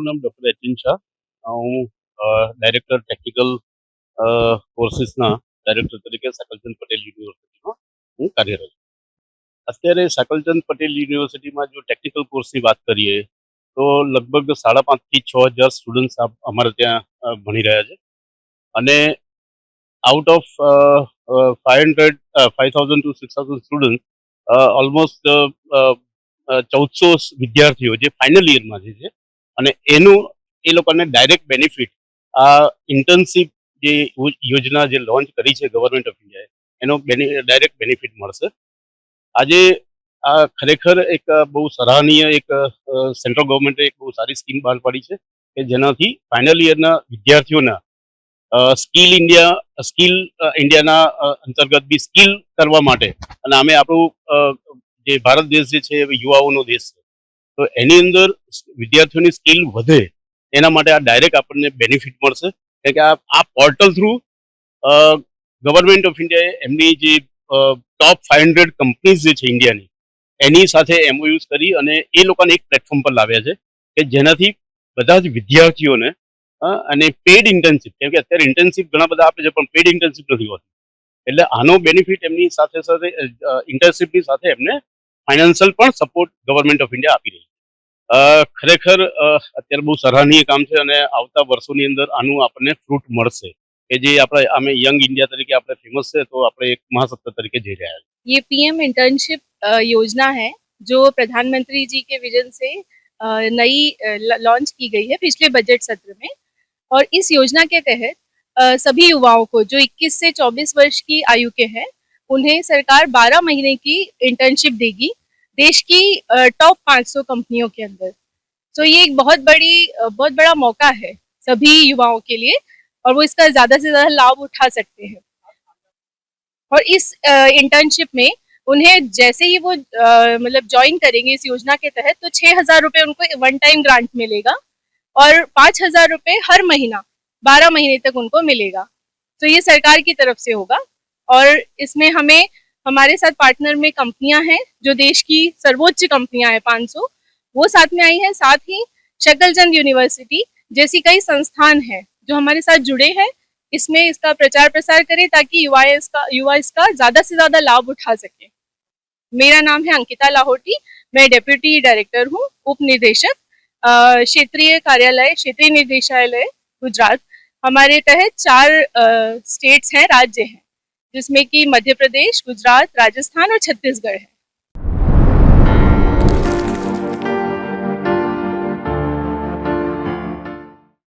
મારું નામ ડૉક્ટર એચિન શાહ. હું ડાયરેક્ટર ટેકનિકલ કોર્સિસના ડાયરેક્ટર તરીકે સાકલચંદ પટેલ યુનિવર્સિટીમાં હું કાર્યરત છું. અત્યારે સાકલચંદ પટેલ યુનિવર્સિટીમાં જો ટેકનિકલ કોર્સની વાત કરીએ, તો લગભગ સાડા પાંચથી છ હજાર સ્ટુડન્ટ્સ અમારે ત્યાં ભણી રહ્યા છે. અને out of five hundred five thousand to six thousand student almost ચૌદસો વિદ્યાર્થીઓ જે ફાઇનલ યરમાં છે અને એનું એ લોકોને ડાયરેક્ટ બેનિફિટ આ ઇન્ટર્નશીપ જે યોજ- યોજના જે લોન્ચ કરી છે ગવર્મેન્ટ ઓફ ઇન્ડિયાએ એનો ડાયરેક્ટ બેનિફિટ મળશે. આજે આ ખરેખર એક બહુ સરાહનીય એક સેન્ટ્રલ ગવર્મેન્ટે એક બહુ સારી સ્કીમ બહાર પાડી છે કે જેનાથી ફાઇનલ યરના વિદ્યાર્થીઓના સ્કિલ ઇન્ડિયા સ્કિલ ઇન્ડિયાના અંતર્ગત બી સ્કિલ કરવા માટે, અને અમે આપણું જે ભારત દેશ જે છે યુવાઓનો દેશ છે તો એની અંદર વિદ્યાર્થીઓની સ્કિલ વધે, એના માટે આ ડાયરેક્ટ આપણને બેનિફિટ મળશે. કારણ કે આ પોર્ટલ થ્રુ ગવર્મેન્ટ ઓફ ઇન્ડિયાએ એમની જે ટોપ ફાઈવ હંડ્રેડ કંપનીઝ જે છે ઇન્ડિયાની એની સાથે એમઓયુઝ કરી અને એ લોકોને એક પ્લેટફોર્મ પર લાવ્યા છે કે જેનાથી બધા જ વિદ્યાર્થીઓને અને પેડ ઇન્ટર્નશીપ કેમ કે અત્યારે ઇન્ટર્નશીપ ઘણા બધા આપે છે, પણ પેડ ઇન્ટર્નશીપ નથી હોતી. એટલે આનો બેનિફિટ એમની સાથે સાથે ઇન્ટર્નશીપની સાથે એમને ફાઇનાન્શિયલ પણ સપોર્ટ ગવર્મેન્ટ ઓફ ઇન્ડિયા આપી રહી છે. ખરેખર અ, અત્યારે બહુ સરાહનીય કામ છે અને આવતા વર્ષોની અંદર આનું આપણને ફ્રૂટ મળશે કે જે આપણે અમે યંગ ઇન્ડિયા તરીકે આપણે ફેમસ છે તો આપણે એક મહાસત્તા તરીકે જઈ રહ્યા છીએ ये पीएम इंटर्नशिप योजना है जो प्रधानमंत्री जी के विजन से अ, नई लॉन्च की गई है पिछले बजट सत्र में और इस योजना के तहत अ, सभी युवाओं को जो 21 से 24 वर्ष की आयु के हैं उन्हें सरकार 12 महीने की इंटर्नशिप देगी देश की टॉप 500 कंपनियों के अंदर। तो ये एक बहुत बड़ी बहुत बड़ा मौका है सभी युवाओं के लिए और वो इसका ज़्यादा से ज़्यादा लाभ उठा सकते हैं। और इस इंटर्नशिप में उन्हें जैसे ही वो मतलब ज्वाइन करेंगे इस योजना के तहत तो छः हज़ार रुपये उनको वन टाइम ग्रांट मिलेगा और पाँच हज़ार रुपये हर महीना, बारह महीने तक उनको मिलेगा। तो ये सरकार की तरफ़ से होगा और इसमें हमें हमारे साथ पार्टनर में कंपनियाँ हैं जो देश की सर्वोच्च कंपनियाँ हैं 500 वो साथ में आई हैं साथ ही शकलचंद यूनिवर्सिटी जैसी कई संस्थान हैं जो हमारे साथ जुड़े हैं। इसमें इसका प्रचार प्रसार करें ताकि युवा इसका युवा इसका ज़्यादा से ज़्यादा लाभ उठा सके। मेरा नाम है अंकिता लाहौटी मैं डेप्यूटी डायरेक्टर हूँ उप निदेशक अ, क्षेत्रीय कार्यालय क्षेत्रीय निदेशालय गुजरात। हमारे तहत चार आ, स्टेट्स हैं राज्य हैं। जिसमें कि मध्य प्रदेश गुजरात राजस्थान और छत्तीसगढ़ है।